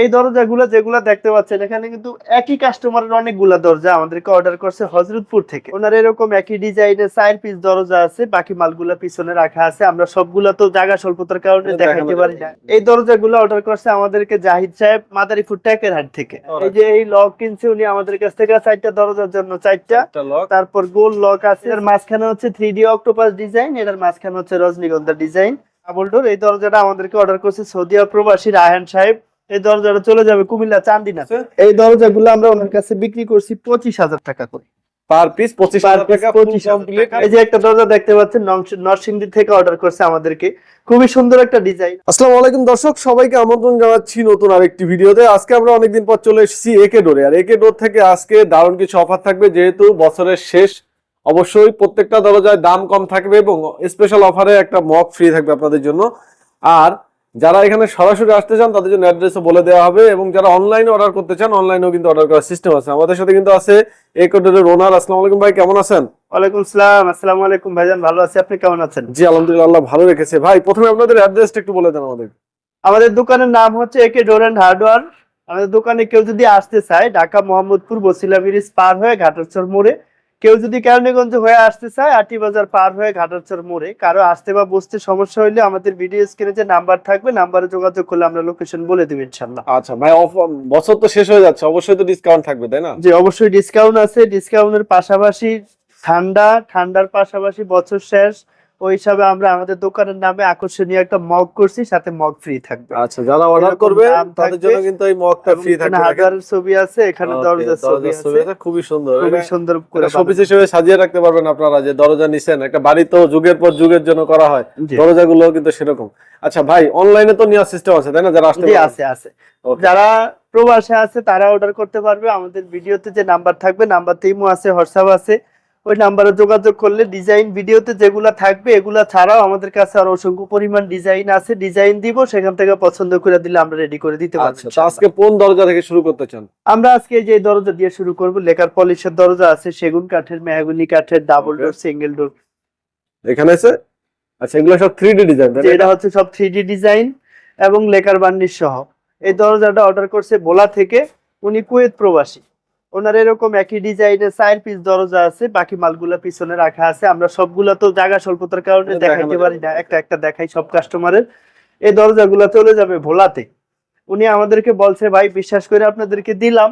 এই দরজাগুলো যেগুলো দেখতে পাচ্ছেন এখানে কিন্তু একই কাস্টমারের অনেকগুলা দরজা আমাদেরকে অর্ডার করছে হজরতপুর থেকে। ওনার এরকম একই ডিজাইনের চার পিস দরজা আছে বাকি মালগুলা পিছনে রাখা আছে। আমরা সবগুলা তো জায়গা স্বল্পতার কারণে দেখাইতে পারি না। এই দরজাগুলো অর্ডার করছে আমাদেরকে জাহিদ সাহেব মাদারীপুর ট্যাকের হাট থেকে। এই যে এই লক কিনছে উনি আমাদের কাছ থেকে চারটা দরজার জন্য চারটা। তারপর গোল লক আছে। এর মাঝখানে হচ্ছে থ্রি ডি অক্টোপাস ডিজাইন এটার মাঝখানে হচ্ছে রজনীগন্ধা ডিজাইন ডাবল ডোর এই দরজাটা আমাদেরকে অর্ডার করছে সৌদি আরব প্রবাসী রায়হান সাহেব। এই দরজাটা চলে যাবে কুমিল্লা চান্দিনা। এই দরজাগুলো আমরা ওনার কাছে বিক্রি করছি পঁচিশ হাজার টাকা করে। পার পিস পঁচিশ হাজার টাকা 25,000 কমপ্লিট টাকা। এই যে একটা দরজা দেখতে পাচ্ছেন নরসিংদী থেকে অর্ডার করছে আমাদেরকে। খুবই সুন্দর একটা ডিজাইন আসসালামু আলাইকুম দর্শক সবাইকে আমন্ত্রণ জানাচ্ছি নতুন আরেকটি ভিডিওতে। আজকে আমরা অনেকদিন পর চলে এসেছি একে ডোরে আর একে ডোর থেকে আজকে দারুণ কিছু অফার থাকবে যেহেতু বছরের শেষ। অবশ্যই প্রত্যেকটা দরজায় দাম কম থাকবে এবং স্পেশাল অফারে একটা মক ফ্রি থাকবে আপনাদের জন্য। আর যারা এখানে সরাসরি আসতে চান তাদের জন্য অ্যাড্রেসও বলে দেওয়া হবে এবং যারা অনলাইনে অর্ডার করতে চান অনলাইনেও কিন্তু অর্ডার করার সিস্টেম আছে। আমাদের সাথে কিন্তু আছে একে ডোরের ওনার আসসালামু আলাইকুম ভাই কেমন আছেন? ওয়ালাইকুম সালাম। আসসালামু আলাইকুম ভাইজান ভালো আছি। আপনি কেমন আছেন? জি আলহামদুলিল্লাহ আল্লাহ ভালো রেখেছে। ভাই প্রথমে আপনাদের অ্যাড্রেসটা একটু বলে দেন আমাদের। আমাদের দোকানের নাম হচ্ছে একে ডোর অ্যান্ড হার্ডওয়্যার আমাদের দোকানে কেউ যদি আসতে চায় ঢাকা মোহাম্মদপুর বসিলা ব্রিজ পার হয়ে ঘাটারচর মোড়ে কেউ যদি কেরানীগঞ্জ হয়ে আসতে চায় আটি বাজার পার হয়ে ঘাটারচর মোড়ে কারও আসতে বা বসতে সমস্যা হলে আমাদের ভিডিও স্ক্রিনে যে নাম্বার থাকবে নাম্বারে যোগাযোগ করলে আমরা লোকেশন বলে দেব ইনশাল্লাহ আচ্ছা ভাই বছর তো শেষ হয়ে যাচ্ছে অবশ্যই তো ডিসকাউন্ট থাকবে তাই না? জি অবশ্যই ডিসকাউন্ট আছে ডিসকাউন্টের পাশাপাশি ঠান্ডা ঠান্ডার পাশাপাশি বছর শেষ ওই হিসাবে আমরা আমাদের দোকানের নামে আকর্ষণীয় একটা মগ করছি সাথে মগ ফ্রি থাকবে। আচ্ছা যারা অর্ডার করবে তাদের জন্য কিন্তু এই মগটা ফ্রি থাকবে হাজারের ছবি আছে এখানে দরজার ছবি আছে। খুবই সুন্দর। খুবই সুন্দর করে শোপিস হিসেবে সাজিয়ে রাখতে পারবেন আপনারা যে দরজা নিছেন একটা বাড়ি তো যুগের পর যুগের জন্য করা হয়। দরজাগুলো কিন্তু সেরকম। আচ্ছা ভাই অনলাইনে তো নেওয়ার সিস্টেম আছে তাই না? যারা আসতে আছে আছে. যারা প্রবাসে আছে তারা অর্ডার করতে পারবে। আমাদের ভিডিওতে যে নাম্বার থাকবে নাম্বার ইমো আছে হোয়াটসঅ্যাপ আছে। ওই নাম্বারে যোগাযোগ করলে ডিজাইন ভিডিওতে যেগুলা থাকবে এগুলা ছাড়াও আমাদের কাছে আর অসংখ্য পরিমাণ ডিজাইন আছে। ডিজাইন দিব সেখান থেকে পছন্দ করে দিলে আমরা রেডি করে দিতে পারছি আচ্ছা আজকে কোন দরজা থেকে শুরু করতে চান? আমরা আজকে যে দরজা দিয়ে শুরু করব লেকার পলিশের দরজা আছে সেগুন কাঠের মেহগুনি কাঠের ডাবল ডোর সিঙ্গেল ডোর এখানে আছে? আচ্ছা এগুলো সব থ্রি ডি ডিজাইন তাই না? এটা হচ্ছে সব থ্রি ডিজাইন এবং লেকার বার্নিশ সহ। এই দরজাটা অর্ডার করছে বোলা থেকে উনি কুয়েত প্রবাসী। ওনার এরকম একই ডিজাইনের চার পিস দরজা আছে বাকি মালগুলা পিছনে রাখা আছে। আমরা সবগুলা তো জায়গা স্বল্পতার কারণে দেখাইতে পারি না। একটা একটা দেখাই সব কাস্টমারের এই দরজাগুলা চলে যাবে ভোলাতে। উনি আমাদেরকে বলছে ভাই বিশ্বাস করে আপনাদেরকে দিলাম।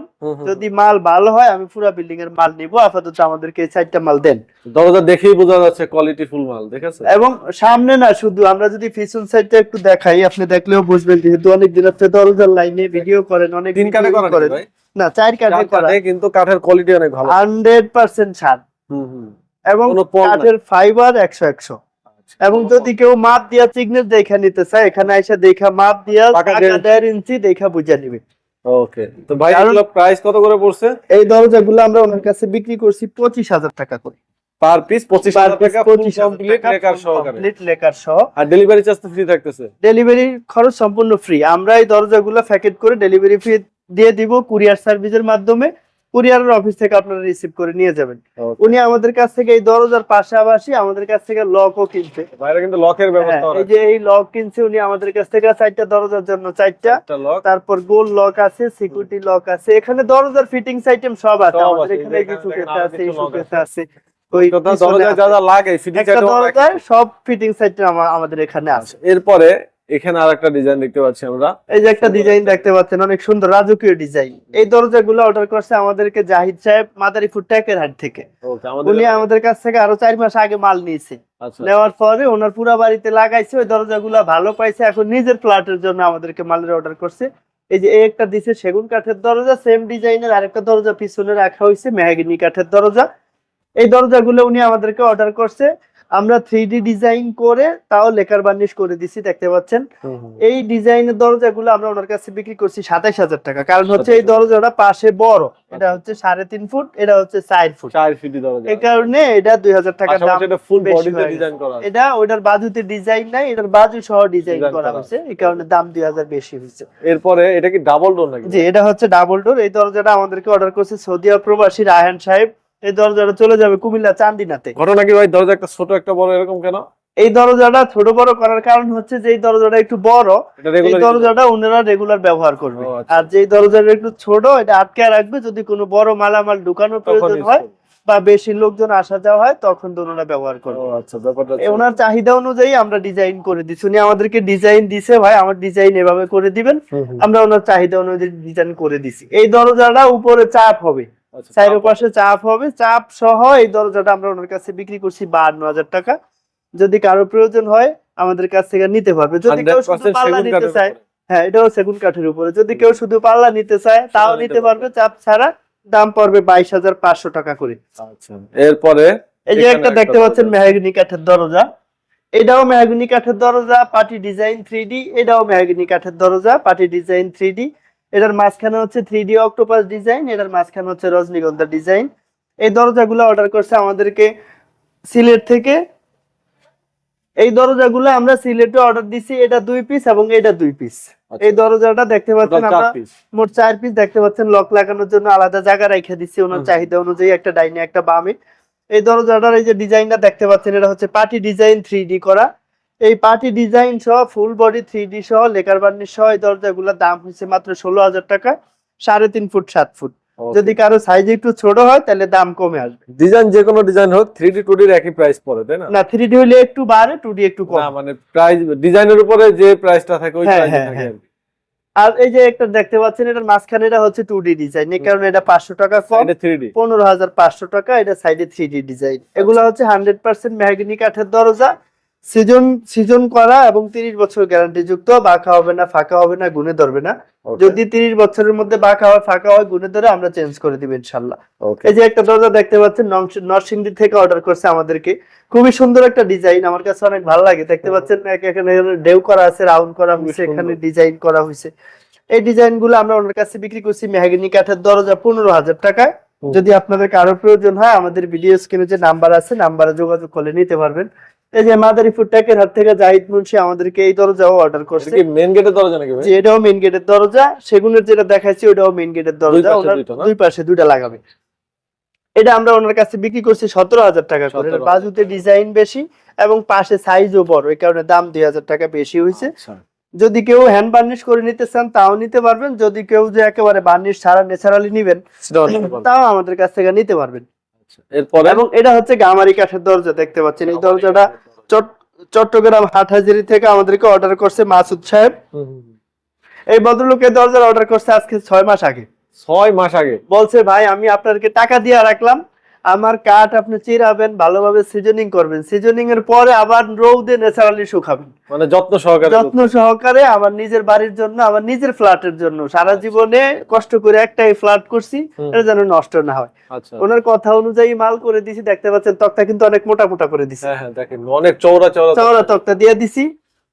যদি মাল ভালো হয় আমি পুরো বিল্ডিং এর মাল নিব। আপাতত আমাদেরকে চারটা মাল দেন। দরজা দেখেই বোঝা যাচ্ছে কোয়ালিটি ফুল মাল দেখেছে এবং সামনে না শুধু আমরা যদি পিছন সাইডটা একটু দেখাই আপনি দেখলেও বুঝবেন যেহেতু অনেক দিন হচ্ছে দরজার লাইনে ভিডিও করেন অনেক তিন কাঠে করা নাকি ভাই? না চার কাঠে করা। কিন্তু কাঠের কোয়ালিটি অনেক ভালো। হান্ড্রেড পার্সেন্ট ছাড় হুম হুম। এবং। কাঠের ফাইবার একশো একশো। এবং যদি কেউ মাপ দিয়া চিগনেট দেখা নিতে চায় এখানে এসে দেখা মাপ দিয়া দেড়- ইঞ্চি দেখা বুঝা নিবে। ওকে তো ভাই এগুলো প্রাইস কত করে পড়ছে? এই দরজাগুলো আমরা ওনার কাছে বিক্রি করছি পঁচিশ হাজার টাকা করে। পার পিস পঁচিশ টাকা 25,000 কমপ্লিট লেকার সহকারে। complete লেকার সহ। আর ডেলিভারি চার্জ তো ফ্রি থাকতেছে। ডেলিভারি খরচ সম্পূর্ণ ফ্রি আমরা এই দরজাগুলো প্যাকেট করে ডেলিভারি ফি দিয়ে দিব কুরিয়ার সার্ভিসের মাধ্যমে। কুরিয়ারের অফিস থেকে আপনারা রিসিভ করে নিয়ে যাবেন। উনি আমাদের কাছ থেকে এই দরজার পাশাপাশি আমাদের কাছ থেকে লকও কিনছে। বাইরে কিন্তু লকের হ্যাঁ, ব্যবস্থা এই যে এই লক কিনছে উনি আমাদের কাছ থেকে চারটা দরজার জন্য চারটা। তারপর গোল লক আছে সিকিউরিটি লক আছে। এখানে দরজার ফিটিংস আইটেম সব আছে। আমাদের এখানে কিছু এখানে আছে কিছু এই lock আছে। দরজায় যা যা লাগে ফিটিং সব ফিটিংস আইটেম আমাদের এখানে আছে। এরপরে এখানে আরেকটা ডিজাইন দেখতে পাচ্ছি আমরা। এই যে একটা ডিজাইন দেখতে পাচ্ছেন অনেক সুন্দর রাজকীয় ডিজাইন এই দরজাগুলো অর্ডার করছে আমাদেরকে জাহিদ সাহেব মাদারীপুর ট্যাকের হাট থেকে। উনি আমাদের কাছ থেকে আরও চার মাস আগে মাল নিয়েছে। আচ্ছা। নেওয়ার পরে ওনার পুরা বাড়িতে লাগাইছে ওই দরজাগুলো ভালো পাইছে এখন নিজের ফ্ল্যাটের জন্য আমাদেরকে মালের অর্ডার করছে। এই যে এই একটা দিছে সেগুন কাঠের দরজা সেম ডিজাইনের আরেকটা দরজা পিছনে রাখা হয়েছে মেহাগিনি কাঠের দরজা। এই দরজাগুলো উনি আমাদেরকে অর্ডার করছে। আমরা থ্রি ডিজাইন করে তাও লেকার বার্নিশ করে দিছি দেখতে পাচ্ছেন। এই ডিজাইনের দরজাগুলো আমরা ওনার কাছে বিক্রি করছি সাতাইশ হাজার টাকা। কারণ হচ্ছে এই দরজাটা পাশে বড়। এটা হচ্ছে সাড়ে তিন ফুট এটা হচ্ছে চার ফুট। চার ফিটি এই কারণে এটা দুই হাজার টাকা দাম এটা ওইটার বাজুতে ডিজাইন নাই এটার বাজু সহ ডিজাইন করা করা হয়েছে। এই কারণে দাম দুই হাজার বেশি হয়েছে। এরপরে এটা কি ডাবল ডোর নাকি? জি এটা হচ্ছে ডাবল ডোর এই দরজাটা আমাদেরকে অর্ডার করছে সৌদি আরব প্রবাসী রায়হান সাহেব। এই দরজাটা চলে যাবে কুমিল্লা চান্দিনাতে। ঘটনা কি ভাই? দরজা একটা ছোট একটা বড় এরকম কেন? এই দরজাটা ছোট বড় করার কারণ হচ্ছে যে এই দরজাটা একটু বড় এই দরজাটা ওনারা রেগুলার ব্যবহার করবে। আচ্ছা। আর যেই দরজাটা একটু ছোট এটা আটকে রাখবে যদি কোনো বড় মালামাল ঢুকানোর প্রয়োজন হয় বা বেশি লোকজন আসা যাওয়া হয় তখন তো ওনারা ব্যবহার করবে। আচ্ছা ওনার চাহিদা অনুযায়ী আমরা ডিজাইন করে দিচ্ছি। উনি আমাদেরকে ডিজাইন দিছে ভাই আমার ডিজাইন এভাবে করে দিবেন। আমরা ওনার চাহিদা অনুযায়ী ডিজাইন করে দিছি। এই দরজাটা উপরে চাপ হবে। আচ্ছা, পাশে চাপ হবে। চাপ সহ এই দরজাটা আমরা ওনার কাছে বিক্রি করছি বাহান্ন হাজার টাকা। যদি কারও প্রয়োজন হয় আমাদের কাছ থেকে নিতে পারবে। যদি কেউ শুধু পাল্লা নিতে চায় হ্যাঁ এটাও সেগুন কাঠের উপরে। যদি কেউ শুধু পাল্লা নিতে চায় তাও নিতে পারবে। চাপ ছাড়া দাম পড়বে বাইশ হাজার পাঁচশো টাকা করে। আচ্ছা এরপরে এই যে একটা দেখতে পাচ্ছেন। মেহাগনি কাঠের দরজা। এটাও মেহাগনি কাঠের দরজা পার্টি ডিজাইন থ্রি ডি এটাও মেহাগনি কাঠের দরজা পার্টি ডিজাইন থ্রি ডি এটার মাঝখানে হচ্ছে থ্রি ডি অক্টোপাস ডিজাইন এটার মাঝখানে হচ্ছে রজনীগন্ধা ডিজাইন এই দরজাগুলো অর্ডার করছে আমাদেরকে সিলেট থেকে। এই দরজাগুলো আমরা সিলেটে অর্ডার দিছি এটা দুই পিস এবং এটা দুই পিস আচ্ছা, এই দরজাটা দেখতে পাচ্ছেন আমরা মোট চার পিস দেখতে পাচ্ছেন লক লাগানোর জন্য আলাদা জায়গা রেখে দিচ্ছি ওনার চাহিদা অনুযায়ী একটা ডাইনে একটা বামে এই দরজাটার এই যে ডিজাইনটা দেখতে পাচ্ছেন এটা হচ্ছে পার্টি ডিজাইন থ্রি ডি করা। এই পার্টি ডিজাইন সহ ফুল বডি থ্রি ডি সহ লেকার বার্নিশ সহ এই দরজাগুলোর দাম হচ্ছে মাত্র ষোলো হাজার টাকা সাড়ে তিন ফুট সাত ফুট। যদি কারও সাইজ একটু ছোট হয় তাহলে দাম কমে আসবে। ডিজাইন যে কোনো ডিজাইন হোক থ্রি ডি টু ডির একই প্রাইস পড়ে তাই না? না থ্রি ডি হলে একটু বাড়ে টু ডি একটু কম। মানে প্রাইস ডিজাইনের উপরে যে প্রাইসটা থাকে ওই হ্যাঁ, প্রাইসে হ্যাঁ, থাকে। হ্যাঁ। আর এই যে একটা দেখতে পাচ্ছেন এটার মাঝখানে এটা হচ্ছে টু ডি ডিজাইন এই কারণে এটা পাঁচশো টাকা কম। পনেরো হাজার পাঁচশো টাকা এটা সাইডে থ্রি ডি ডিজাইন এগুলো আচ্ছা। হচ্ছে হান্ড্রেড পার্সেন্ট মেহাগিনি কাঠের দরজা সিজন সিজন করা এবং তিরিশ বছর গ্যারান্টি যুক্ত বাঁকা হবে না ফাঁকা হবে না গুনে ধরবে না। যদি তিরিশ বছরের মধ্যে বাঁকা হয় ফাঁকা হয় গুনে ধরে আমরা চেঞ্জ করে দিব ইনশাল্লাহ। এই যে একটা দরজা দেখতে পাচ্ছেন নরসিং- নরসিংদী থেকে অর্ডার করছে আমাদেরকে। খুবই সুন্দর একটা ডিজাইন আমার কাছে অনেক ভালো লাগে। দেখতে পাচ্ছেন এখানে ডেউ করা আছে রাউন্ড করা হয়েছে এখানে ডিজাইন করা হয়েছে। এই ডিজাইনগুলো আমরা ওনার কাছে বিক্রি করছি মেহাগিনি কাঠের দরজা পনেরো হাজার টাকায়। যদি আপনাদের কারও প্রয়োজন হয় আমাদের ভিডিও স্ক্রিনে যে নাম্বার আছে নাম্বারে যোগাযোগ করে নিতে পারবেন। এই যে মাদারীপুর ট্যাকের হাত থেকে জাহিদ মুন্সি আমাদেরকে এই দরজাও অর্ডার করছে। কি মেন গেটের দরজা নাকি ভাই? এটাও মেইন গেটের দরজা। সেগুনের যেটা দেখাচ্ছি ওটাও মেইন গেটের দরজা। দুই পাশে দুইটা লাগাবে। এটা আমরা ওনার কাছে বিক্রি করছি সতেরো হাজার টাকা করে। বাজুতে ডিজাইন বেশি এবং পাশে সাইজও বড়। এই কারণে দাম দুই হাজার টাকা বেশি হয়েছে। আচ্ছা। যদি কেউ হ্যান্ড বার্নিশ করে নিতে চান তাও নিতে পারবেন। যদি কেউ যে একেবারে বার্নিশ ছাড়া ন্যাচারালি নিবেন। তাও আমাদের কাছ থেকে নিতে পারবেন। এরপরে? এবং এটা হচ্ছে গামারি কাঠের দরজা দেখতে পাচ্ছেন এই দরজাটা চট- চট্টগ্রাম হাটহাজারি থেকে আমাদেরকে অর্ডার করছে মাসুদ সাহেব। এই ভদ্রলোকের দরজার অর্ডার করছে আজকে ছয় মাস আগে। ছয় মাস আগে? বলছে ভাই আমি আপনাকে টাকা দিয়ে রাখলাম। আমার কাঠ আপনি চিরাবেন ভালোভাবে সিজনিং করবেন। সিজনিং এর পরে আবার রৌদে ন্যাচারালি শুকাবেন। মানে যত্ন সহকারে যত্ন সহকারে আমার নিজের বাড়ির জন্য আমার নিজের ফ্ল্যাটের জন্য। সারা জীবনে কষ্ট করে একটাই ফ্ল্যাট করছি এটা যেন নষ্ট না হয়। আচ্ছা। ওনার কথা অনুযায়ী মাল করে দিছি দেখতে পাচ্ছেন তক্তা কিন্তু অনেক মোটা মোটা করে দিছি। হ্যাঁ হ্যাঁ দেখেন অনেক চওড়া চওড়া চওড়া তক্তা দিয়ে দিছি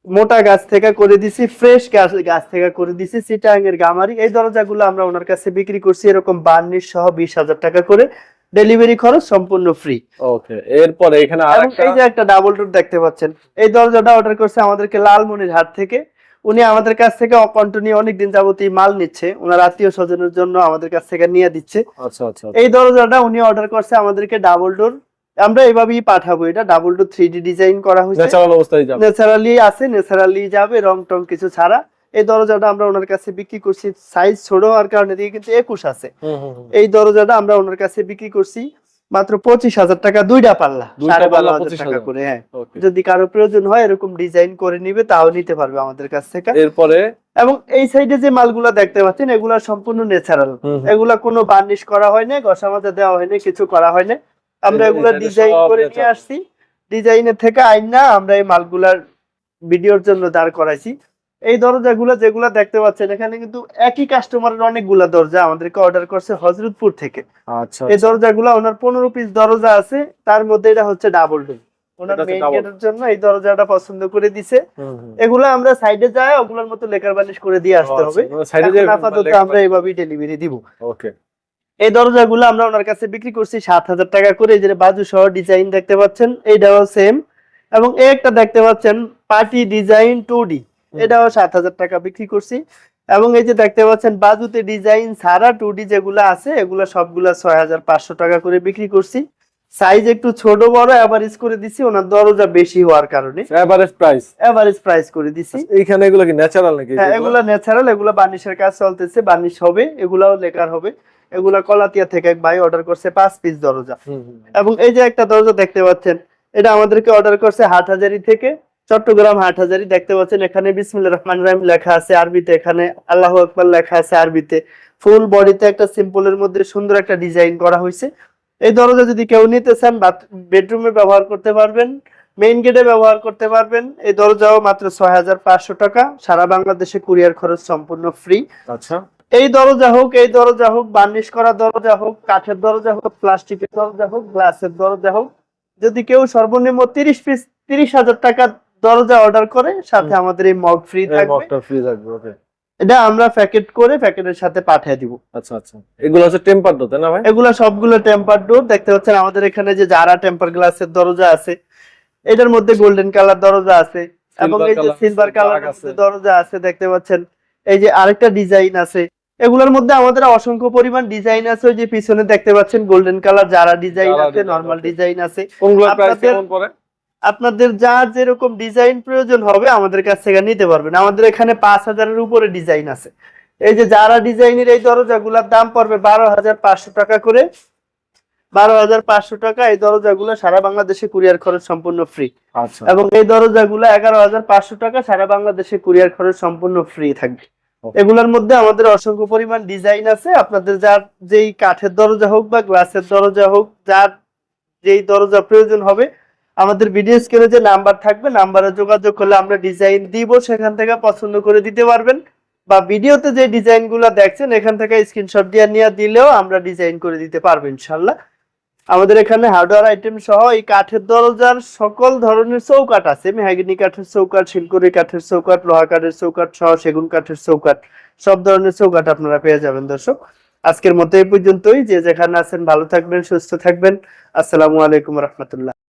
মোটা গাছ থেকে করে দিছি ফ্রেশ গাছ গাছ থেকে করে দিছি সিটাং এর গামারি। এই দরজাগুলো আমরা ওনার কাছে বিক্রি করছি এরকম বার্নিশ সহ বিশ হাজার টাকা করে। ডেলিভারি খরচ সম্পূর্ণ ফ্রি ওকে এরপরে এখানে আরেকটা এই যে একটা ডাবল ডোর দেখতে পাচ্ছেন এই দরজাটা অর্ডার করছে আমাদেরকে লালমনির হাট থেকে। উনি আমাদের কাছ থেকে কন্টিনিউ অনেকদিন যাবতীয় মাল নিচ্ছে ওনার আত্মীয় স্বজনের জন্য আমাদের কাছ থেকে নিয়ে দিচ্ছে। আচ্ছা আচ্ছা এই দরজাটা উনি অর্ডার করছে আমাদেরকে ডাবল ডোর আমরা এভাবেই পাঠাবো এটা ডাবল ডোর থ্রি ডিজাইন করা হয়েছে। ন্যাচারাল অবস্থায় যাবে। ন্যাচারালি আছে ন্যাচারালি যাবে রং টং কিছু ছাড়া। এই দরজাটা আমরা ওনার কাছে বিক্রি করছি। সাইজ ছোট হওয়ার কারণে দিয়ে কিন্তু একুশ আছে। এই দরজাটা আমরা ওনার কাছে বিক্রি করছি মাত্র পঁচিশ হাজার টাকা দুইটা পাল্লা। সাড়ে বারো হাজার টাকা করে হ্যাঁ। যদি কারও প্রয়োজন হয় এরকম ডিজাইন করে নিবে তাও নিতে পারবে আমাদের কাছ থেকে। এরপরে? এবং এই সাইডে যে মালগুলা দেখতে পাচ্ছেন এগুলা সম্পূর্ণ ন্যাচারাল। এগুলা কোনো বার্নিশ করা হয় না ঘষা মাজা দেওয়া হয় না কিছু করা হয় না আমরা এগুলা ডিজাইন করে নিয়ে। আসছি। ডিজাইনের থেকে আইন না আমরা এই মালগুলার ভিডিওর জন্য দাঁড় করাইছি। এই দরজাগুলো যেগুলা দেখতে পাচ্ছেন এখানে কিন্তু একই কাস্টমারের অনেকগুলা দরজা আমাদেরকে অর্ডার করছে হজরতপুর থেকে। আচ্ছা এই দরজাগুলো ওনার পনেরো পিস দরজা আছে তার মধ্যে এটা হচ্ছে ডাবল ডোর ওনার মেইন গেটের জন্য এই দরজাটা পছন্দ করে দিছে। এগুলো আমরা সাইডে যাই ওগুলোর মতো লেকার বানিশ করে দিয়ে আসতে হবে। সাইডে এখন আপাতত আমরা এইভাবেই ডেলিভারি দিব। ওকে এই দরজাগুলো আমরা ওনার কাছে বিক্রি করছি সাত হাজার টাকা করে। যে বাজু সহ ডিজাইন দেখতে পাচ্ছেন এইটাও সেম এবং এই একটা দেখতে পাচ্ছেন পার্টি ডিজাইন টু ডি এটাও সাত হাজার টাকা বিক্রি করছি। এবং এই যে দেখতে পাচ্ছেন বাজুতে ডিজাইন ছাড়া টু ডি যেগুলো আছে এগুলো সবগুলা ছয় হাজার পাঁচশো টাকা করে বিক্রি করছি। সাইজ একটু ছোট বড় এভারেজ করে দিছি ওনার দরজা বেশি হওয়ার কারণে। এভারেজ প্রাইস এভারেজ প্রাইস করে দিছি। এইখানে এগুলো কি ন্যাচারাল নাকি? হ্যাঁ এগুলা ন্যাচারাল এগুলা বানিশের কাজ চলতেছে বানিশ হবে এগুলাও লেকার হবে। এগুলা কলাতিয়া থেকে এক ভাই অর্ডার করছে পাঁচ পিস দরজা। এবং এই যে একটা দরজা দেখতে পাচ্ছেন এটা আমাদেরকে অর্ডার করছে হাটহাজারি থেকে। চট্টগ্রাম হাটহাজারি দেখতে পাচ্ছেন এখানে বিসমিল্লাহ রহমান রহিম লেখা আছে আরবিতে এখানে আল্লাহ আকবার লেখা আছে আরবিতে। ফুল বডিতে একটা সিম্পলের মধ্যে সুন্দর একটা ডিজাইন করা হয়েছে। এই দরজা যদি কেউ নিতে চান বেডরুমে ব্যবহার করতে পারবেন মেইন গেটে ব্যবহার করতে পারবেন। এই দরজাও মাত্র ছয় হাজার পাঁচশো টাকা। সারা বাংলাদেশে কুরিয়ার খরচ সম্পূর্ণ ফ্রি আচ্ছা। এই দরজা হোক এই দরজা হোক বার্নিশ করা দরজা হোক কাঠের দরজা হোক প্লাস্টিকের দরজা হোক গ্লাসের দরজা হোক যদি কেউ সর্বনিম্ন তিরিশ পিস তিরিশ হাজার টাকা দরজা অর্ডার করে সাথে আমাদের এই মগ ফ্রি থাকবে। মগটা ফ্রি থাকবে ওকে এটা আমরা প্যাকেট করে প্যাকেটের সাথে পাঠিয়ে দিব। আচ্ছা আচ্ছা। এগুলো হচ্ছে টেম্পার তাই না ভাই? এগুলা সবগুলো টেম্পার ডোর দেখতে পাচ্ছেন আমাদের এখানে যে যারা টেম্পার গ্লাসের দরজা আছে এটার মধ্যে গোল্ডেন কালার দরজা আছে এবং এই যে সিলভার কালার আছে। দরজা আছে দেখতে পাচ্ছেন। এই যে আরেকটা ডিজাইন আছে এগুলোর মধ্যে আমাদের অসংখ্য পরিমাণ ডিজাইন আছে। ওই যে পিছনে দেখতে পাচ্ছেন গোল্ডেন কালার যারা ডিজাইন আছে নরমাল ডিজাইন আছে। আপনাদের- কেমন পড়ে? আপনাদের যার যেরকম ডিজাইন প্রয়োজন হবে আমাদের কাছ থেকে নিতে পারবেন। আমাদের এখানে পাঁচ হাজারের উপরে ডিজাইন আছে। এই যে যারা ডিজাইনের এই দরজাগুলোর দাম পড়বে বারো হাজার পাঁচশো টাকা করে বারো হাজার পাঁচশো টাকা এই দরজাগুলো সারা বাংলাদেশে কুরিয়ার খরচ সম্পূর্ণ ফ্রি আচ্ছা। এবং এই দরজাগুলো এগারো হাজার পাঁচশো টাকা সারা বাংলাদেশে কুরিয়ার খরচ সম্পূর্ণ ফ্রি থাকবে. এগুলোর মধ্যে আমাদের অসংখ্য পরিমাণ ডিজাইন আছে। আপনাদের যার যেই কাঠের দরজা হোক বা গ্লাসের দরজা হোক যার যেই দরজা প্রয়োজন হবে আমাদের ভিডিও স্ক্রিনে যে নাম্বার থাকবে নাম্বারে যোগাযোগ করলে আমরা ডিজাইন দিব, সেখান থেকে পছন্দ করে দিতে পারবেন। বা ভিডিওতে যে ডিজাইনগুলা দেখছেন, এখান থেকে স্ক্রিনশট দিয়ে নিয়ে দিলেও আমরা ডিজাইন করে দিতে পারব ইনশাল্লাহ আমাদের এখানে হার্ডওয়্যার আইটেম সহ এই কাঠের দরজার সকল ধরনের চৌকাঠ আছে। মেহাগিনি কাঠের চৌকাঠ, শিলকুড়ি কাঠের চৌকাঠ, লোহা কাঠের চৌকাঠ সহ সেগুন কাঠের চৌকাঠ, সব ধরনের চৌকাঠ আপনারা পেয়ে যাবেন দর্শক। আজকের মতো এই পর্যন্তই। যে যেখানে আছেন ভালো থাকবেন, সুস্থ থাকবেন। আসসালামু আলাইকুম রহমতুল্লাহ।